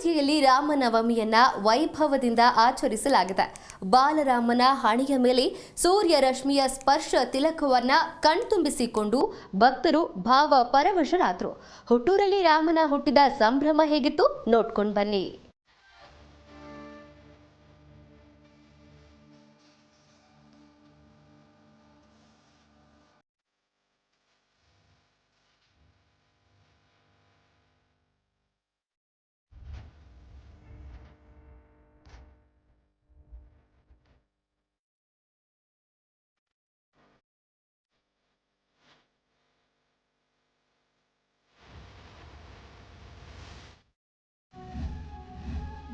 ಅಯೋಧ್ಯೆಯಲ್ಲಿ ರಾಮನವಮಿಯನ್ನ ವೈಭವದಿಂದ ಆಚರಿಸಲಾಗಿದೆ. ಬಾಲರಾಮನ ಹಣೆಯ ಮೇಲೆ ಸೂರ್ಯ ರಶ್ಮಿಯ ಸ್ಪರ್ಶ ತಿಲಕವನ್ನ ಕಣ್ತುಂಬಿಸಿಕೊಂಡು ಭಕ್ತರು ಭಾವ ಪರವಶರಾದರು ಹುಟ್ಟೂರಲ್ಲಿ ರಾಮನ ಹುಟ್ಟಿದ ಸಂಭ್ರಮ ಹೇಗಿತ್ತು? ನೋಡ್ಕೊಂಡು ಬನ್ನಿ.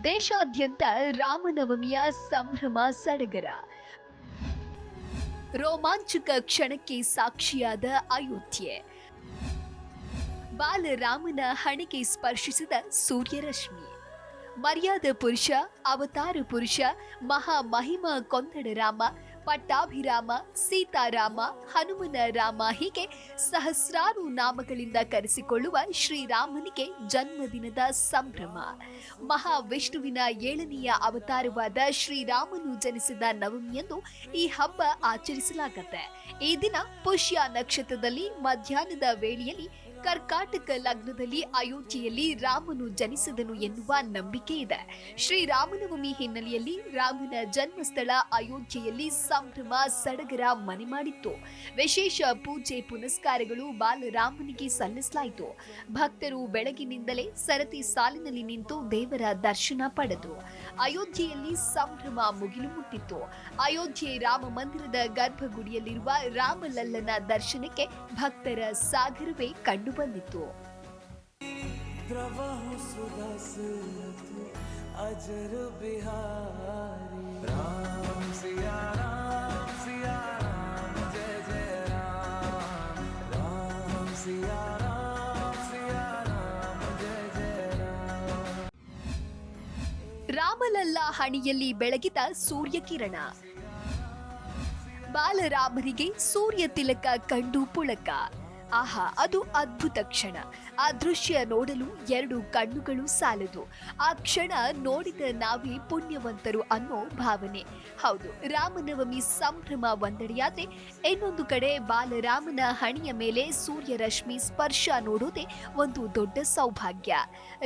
ದೇಶಾದ್ಯಂತ ರಾಮನವಮಿಯ ಸಂಭ್ರಮ ಸಡಗರ. ರೋಮಾಂಚಕ ಕ್ಷಣಕ್ಕೆ ಸಾಕ್ಷಿಯಾದ ಅಯೋಧ್ಯೆ. ಬಾಲರಾಮನ ಹಣೆಗೆ ಸ್ಪರ್ಶಿಸಿದ ಸೂರ್ಯರಶ್ಮಿ. ಮರ್ಯಾದ ಪುರುಷ, ಅವತಾರ ಪುರುಷ ಮಹಾಮಹಿಮ ಕೊಂದಡ ರಾಮ ಪಟ್ಟಾಭಿರಾಮ, ಸೀತಾರಾಮ, ಹನುಮನ ರಾಮ ಹೀಗೆ ಸಹಸ್ರಾರು ನಾಮಗಳಿಂದ ಕರೆಸಿಕೊಳ್ಳುವ ಶ್ರೀರಾಮನಿಗೆ ಜನ್ಮದಿನದ ಸಂಭ್ರಮ. ಮಹಾವಿಷ್ಣುವಿನ ಏಳನೆಯ ಅವತಾರವಾದ ಶ್ರೀರಾಮನು ಜನಿಸಿದ ನವಮಿಯಂದು ಈ ಹಬ್ಬ ಆಚರಿಸಲಾಗುತ್ತೆ. ಈ ದಿನ ಪುಷ್ಯ ನಕ್ಷತ್ರದಲ್ಲಿ ಮಧ್ಯಾಹ್ನದ ವೇಳೆಯಲ್ಲಿ ಕರ್ಕಾಟಕ ಲಗ್ನದಲ್ಲಿ ಅಯೋಧ್ಯೆಯಲ್ಲಿ ರಾಮನು ಜನಿಸಿದನು ಎನ್ನುವ ನಂಬಿಕೆ ಇದೆ. ಶ್ರೀರಾಮನವಮಿ ಹಿನ್ನೆಲೆಯಲ್ಲಿ ರಾಮನ ಜನ್ಮಸ್ಥಳ ಅಯೋಧ್ಯೆಯಲ್ಲಿ ಸಂಭ್ರಮ, ಸಡಗರ ಮನೆ ಮಾಡಿತ್ತು. ವಿಶೇಷ ಪೂಜೆ ಪುನಸ್ಕಾರಗಳು ಬಾಲರಾಮನಿಗೆ ಸಲ್ಲಿಸಲಾಯಿತು. ಭಕ್ತರು ಬೆಳಗಿನಿಂದಲೇ ಸರತಿ ಸಾಲಿನಲ್ಲಿ ನಿಂತು ದೇವರ ದರ್ಶನ ಪಡೆದರು ಅಯೋಧ್ಯೆಯಲ್ಲಿ ಸಂಭ್ರಮ ಮುಗಿಲು ಮುಟ್ಟಿತ್ತು. ಅಯೋಧ್ಯೆ ರಾಮ ಮಂದಿರದ ಗರ್ಭಗುಡಿಯಲ್ಲಿರುವ ರಾಮಲಲ್ಲನ ದರ್ಶನಕ್ಕೆ ಭಕ್ತರ ಸಾಗರವೇ ಕಂಡುಬಂದಿತ್ತು द्रवहु सुदशरथ अजर बिहारी राम सिया राम सिया राम जय जय राम राम सिया राम सिया राम जय जय राम ರಾಮಲಲ್ಲ ಹಣಿಯಲ್ಲಿ ಬೆಳಗಿದ ಸೂರ್ಯಕಿರಣ ಬಾಲರಾಮರಿಗೆ ಸೂರ್ಯ ತಿಲಕ ಕಂಡು ಪುಳಕ ಆಹಾ, ಅದು ಅದ್ಭುತ ಕ್ಷಣ. ಆ ದೃಶ್ಯ ನೋಡಲು ಎರಡು ಕಣ್ಣುಗಳು ಸಾಲದು. ಆ ಕ್ಷಣ ನೋಡಿದ ನಾವೇ ಪುಣ್ಯವಂತರು ಅನ್ನೋ ಭಾವನೆ. ಹೌದು, ರಾಮನವಮಿ ಸಂಭ್ರಮ ಒಂದೆಡೆಯಾದ್ರೆ ಇನ್ನೊಂದು ಕಡೆ ಬಾಲರಾಮನ ಹಣಿಯ ಮೇಲೆ ಸೂರ್ಯರಶ್ಮಿ ಸ್ಪರ್ಶ ನೋಡೋದೇ ಒಂದು ದೊಡ್ಡ ಸೌಭಾಗ್ಯ.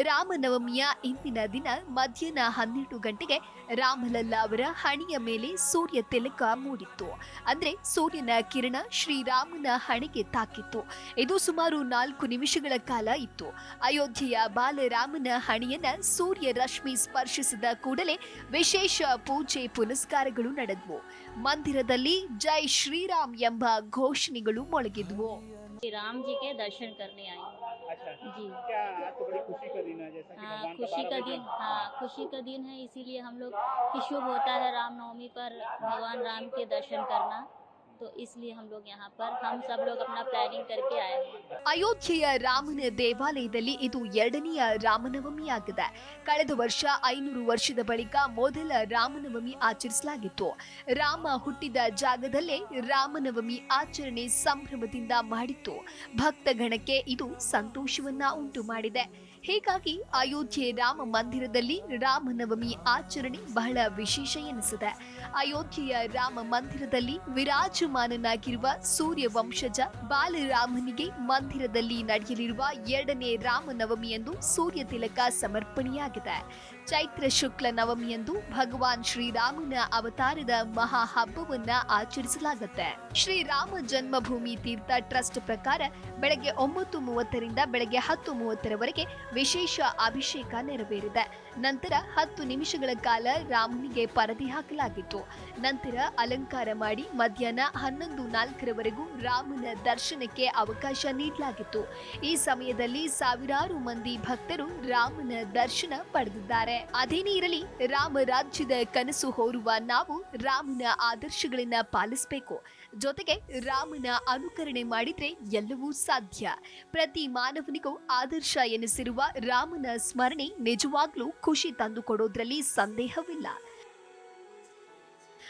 ರಾಮನವಮಿಯ ಇಂದಿನ ದಿನ ಮಧ್ಯಾಹ್ನ ಹನ್ನೆರಡು ಗಂಟೆಗೆ ರಾಮಲಲ್ಲಾ ಅವರ ಹಣಿಯ ಮೇಲೆ ಸೂರ್ಯ ತಿಲಕ ಮೂಡಿತ್ತು. ಅಂದ್ರೆ ಸೂರ್ಯನ ಕಿರಣ ಶ್ರೀರಾಮನ ಹಣೆಗೆ ತಾಕಿತ್ತು. ಇದು ಸುಮಾರು ನಾಲ್ಕು ನಿಮಿಷಗಳ ಕಾಲ ಇತ್ತು ಅಯೋಧ್ಯೆಯ ಬಾಲರಾಮನ ಹಣಿಯನ್ನ ಸೂರ್ಯ ರಶ್ಮಿ ಸ್ಪರ್ಶಿಸಿದ ಕೂಡಲೇ ವಿಶೇಷ ಪೂಜೆ ಪುನಸ್ಕಾರಗಳು ನಡೆದವು ಮಂದಿರದಲ್ಲಿ ಜೈ ಶ್ರೀರಾಮ್ ಎಂಬ ಘೋಷಣೆಗಳು ಮೊಳಗಿದ್ವು श्री राम जी के दर्शन करने आई हूँ। अच्छा जी क्या आज तो बड़ी खुशी का दिन है जैसा कि हाँ भगवान का खुशी का बारहवां दिन हाँ खुशी का दिन है इसीलिए हम लोग कि शुभ होता है रामनवमी पर भगवान राम के दर्शन करना तो इसलिए हम लोग यहाँ पर हम सब लोग अपना प्लानिंग करके आए हैं ಅಯೋಧ್ಯೆಯ ರಾಮನ ದೇವಾಲಯದಲ್ಲಿ ಇದು ಎರಡನೆಯ ರಾಮನವಮಿಯಾಗಿದೆ ಕಳೆದ ವರ್ಷ ಐನೂರು ವರ್ಷದ ಬಳಿಕ ಮೊದಲ ರಾಮನವಮಿ ಆಚರಿಸಲಾಗಿತ್ತು ರಾಮ ಹುಟ್ಟಿದ ಜಾಗದಲ್ಲೇ ರಾಮನವಮಿ ಆಚರಣೆ ಸಂಭ್ರಮದಿಂದ ಮಾಡಿತ್ತು ಭಕ್ತಗಣಕ್ಕೆ ಇದು ಸಂತೋಷವನ್ನ ಉಂಟು ಮಾಡಿದೆ ಹೀಗಾಗಿ ಅಯೋಧ್ಯೆ ರಾಮ ಮಂದಿರದಲ್ಲಿ ರಾಮನವಮಿ ಆಚರಣೆ ಬಹಳ ವಿಶೇಷ ಎನಿಸಿದೆ ಅಯೋಧ್ಯೆಯ ರಾಮ ಮಂದಿರದಲ್ಲಿ ವಿರಾಜಮಾನನಾಗಿರುವ ಸೂರ್ಯ ವಂಶಜ ಬಾಲರಾಮನಿಗೆ ಮಂದಿರದಲ್ಲಿ ನಡೆಯಲಿರುವ ಎರಡನೇ ರಾಮನವಮಿಯಂದು ಸೂರ್ಯ ತಿಲಕ ಸಮರ್ಪಣೆಯಾಗಿದೆ. ಚೈತ್ರ ಶುಕ್ಲ ನವಮಿಯಂದು ಭಗವಾನ್ ಶ್ರೀರಾಮನ ಅವತಾರದ ಮಹಾ ಹಬ್ಬವನ್ನ ಆಚರಿಸಲಾಗುತ್ತೆ. ಶ್ರೀರಾಮ ಜನ್ಮಭೂಮಿ ತೀರ್ಥ ಟ್ರಸ್ಟ್ ಪ್ರಕಾರ ಬೆಳಗ್ಗೆ ಒಂಬತ್ತು ಮೂವತ್ತರಿಂದ ಬೆಳಗ್ಗೆ ಹತ್ತು ಮೂವತ್ತರವರೆಗೆ ವಿಶೇಷ ಅಭಿಷೇಕ ನೆರವೇರಿದೆ. ನಂತರ ಹತ್ತು ನಿಮಿಷಗಳ ಕಾಲ ರಾಮನಿಗೆ ಪರದೆ ಹಾಕಲಾಗಿತ್ತು. ನಂತರ ಅಲಂಕಾರ ಮಾಡಿ ಮಧ್ಯಾಹ್ನ ಹನ್ನೊಂದು ನಾಲ್ಕರವರೆಗೂ ರಾಮನ ದರ್ಶನಕ್ಕೆ ಅವಕಾಶ ನೀಡಲಾಗಿತ್ತು. ಈ ಸಮಯದಲ್ಲಿ ಸಾವಿರಾರು ಮಂದಿ ಭಕ್ತರು ರಾಮನ ದರ್ಶನ ಪಡೆದಿದ್ದಾರೆ. ಅದೇನೇ ಇರಲಿ, ರಾಮ ರಾಜ್ಯದ ಕನಸು ಹೋರುವ ನಾವು ರಾಮನ ಆದರ್ಶಗಳನ್ನ ಪಾಲಿಸಬೇಕು. ಜೊತೆಗೆ ರಾಮನ ಅನುಕರಣೆ ಮಾಡಿದ್ರೆ ಎಲ್ಲವೂ ಸಾಧ್ಯ. ಪ್ರತಿ ಮಾನವನಿಗೂ ಆದರ್ಶ ಎನಿಸಿರುವ ರಾಮನ ಸ್ಮರಣೆ ನಿಜವಾಗ್ಲೂ ಖುಷಿ ತಂದುಕೊಡೋದ್ರಲ್ಲಿ ಸಂದೇಹವಿಲ್ಲ.